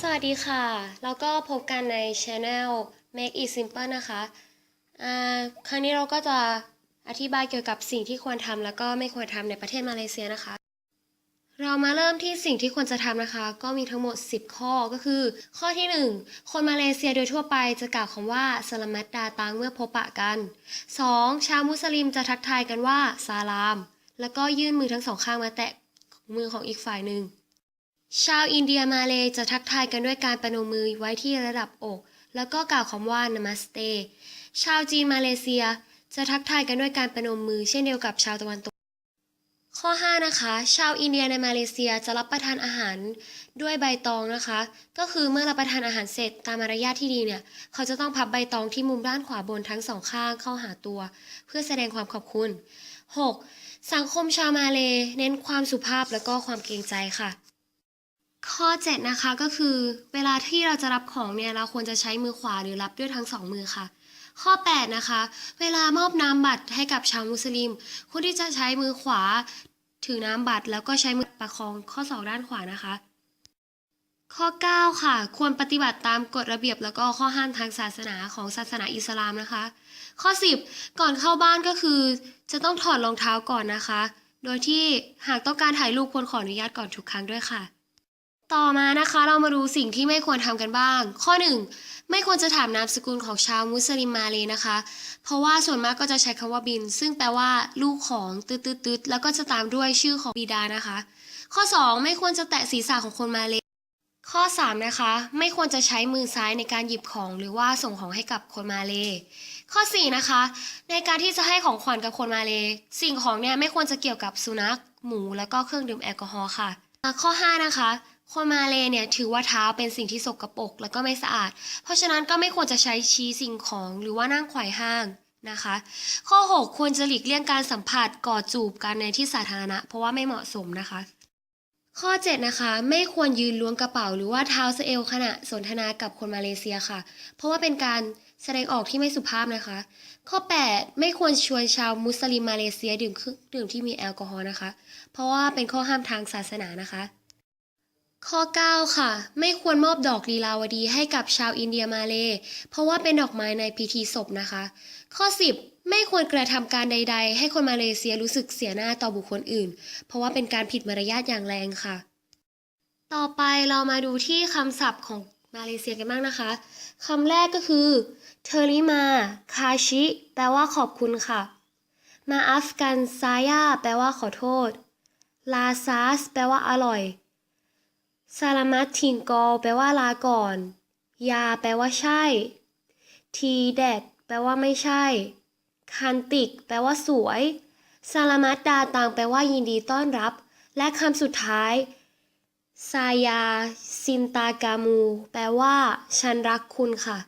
สวัสดีค่ะ แล้วก็พบกันใน Channel Make It Simple นะคะครั้งนี้เราก็จะอธิบายเกี่ยวกับสิ่งที่ควรทำแล้วก็ไม่ควรทำในประเทศมาเลเซียนะคะ เรามาเริ่มที่สิ่งที่ควรจะทำนะคะ ก็มีทั้งหมด 10 ข้อก็คือ ข้อที่ 1 คนมาเลเซียโดยทั่วไปจะกล่าวคำว่าสลามัดดาตังเมื่อพบปะกัน 2. ชาวมุสลิมจะทักทายกันว่าซาลาม แล้วก็ยื่นมือทั้งสองข้างมาแตะมือของอีกฝ่ายหนึ่ง ชาวอินเดียมาเลยจะทักทายกันด้วยการประนมมือไว้ที่ระดับอก แล้วก็กล่าวคำว่า Namaste ชาวจีนมาเลเซียจะทักทายกันด้วยการประนมมือเช่นเดียวกับชาวตะวันตก ข้อ 5 นะคะ ชาวอินเดียในมาเลเซียจะรับประทานอาหารด้วยใบตองนะคะ ก็คือเมื่อรับประทานอาหารเสร็จตามมารยาทที่ดีเนี่ย เขาจะต้องพับใบตองที่มุมด้านขวาบนทั้งสองข้างเข้าหาตัว เพื่อแสดงความขอบคุณ 6. สังคมชาวมาเลเน้นความสุภาพและก็ความเกรงใจค่ะ ข้อ 7 นะคะก็คือเวลาที่เราจะรับของเนี่ยเราควรจะใช้มือขวาหรือรับด้วยทั้งสองมือค่ะ ข้อ 8 นะคะ เวลามอบน้ำบัตรให้กับชาวมุสลิมควรที่จะใช้มือขวาถือน้ำบัตรแล้วก็ใช้มือประคองข้อศอกด้านขวานะคะ ข้อ 9 ค่ะ ควรปฏิบัติตามกฎระเบียบแล้วก็ข้อห้ามทางศาสนาของศาสนาอิสลามนะคะ ข้อ 10 ก่อนเข้าบ้านก็คือ จะต้องถอดรองเท้าก่อนนะคะ โดยที่หากต้องการถ่ายรูปควรขออนุญาตก่อนทุกครั้งด้วยค่ะ ต่อมานะคะเรามาดูสิ่งที่ไม่ควรทำกันบ้าง ข้อ 1 ไม่ควรจะถามนามสกุลของชาวมุสลิมมาเลยนะคะ เพราะว่าส่วนมากก็จะใช้คำว่าบิน ซึ่งแปลว่าลูกของตืดตืดตืดแล้วก็จะตามด้วยชื่อของบิดานะคะ ข้อ 2 ไม่ควรจะแตะศีรษะของคนมาเลยข้อ 3 นะคะ ไม่ควรจะใช้มือซ้ายในการหยิบของหรือว่าส่งของให้กับคนมาเลข้อ 4 นะคะ ในการที่จะให้ของขวัญกับคนมาเลสิ่งของเนี่ยไม่ควรจะเกี่ยวกับสุนัข หมู แล้วก็เครื่องดื่มแอลกอฮอล์ค่ะ ข้อ 5 นะคะ คนมาเลเนี่ยถือว่าเท้าเป็นสิ่งที่สกปรกแล้วก็ไม่สะอาด เพราะฉะนั้นก็ไม่ควรจะใช้ชี้สิ่งของหรือว่านั่งไขว่ห้างนะคะ ข้อ 6 ควรจะหลีกเลี่ยงการสัมผัสกอดจูบกันในที่สาธารณะ เพราะว่าไม่เหมาะสมนะคะ ข้อ 7 นะคะ ไม่ควรยืนล้วงกระเป๋า หรือว่าเท้าสเอวขณะสนทนากับคนมาเลเซียค่ะ เพราะว่าเป็นการแสดงออกที่ไม่สุภาพนะคะ ข้อ 8 ไม่ควรชวนชาวมุสลิมมาเลเซียดื่มเครื่องดื่มที่มีแอลกอฮอล์นะคะ เพราะว่าเป็นข้อห้ามทางศาสนานะคะ ข้อ 9 ค่ะ ไม่ควรมอบดอกลีลาวดีให้กับชาวอินเดียมาเล เพราะว่าเป็นดอกไม้ในพิธีศพนะคะ ข้อ 10 ไม่ควรกระทำการใด ๆ ให้คนมาเลเซียรู้สึกเสียหน้าต่อบุคคลอื่น เพราะว่าเป็นการผิดมารยาทอย่างแรงค่ะ ต่อไปเรามาดูที่คำศัพท์ของมาเลเซียกันบ้างนะคะคำแรกก็คือเทอริมาคาชิ แปลว่าขอบคุณค่ะ มาอัฟกันซายาแปลว่าขอโทษ ลาซาส แปลว่าอร่อย ซาลามัตทิงกอแปลว่าลาก่อน ยา แปลว่าใช่ ทีแดดแปลว่าไม่ใช่ คันติก แปลว่าสวยซาลามัตดาตังแปลว่ายินดีต้อนรับ และคำสุดท้ายซายาซินตากามู แปลว่า ฉันรักคุณค่ะ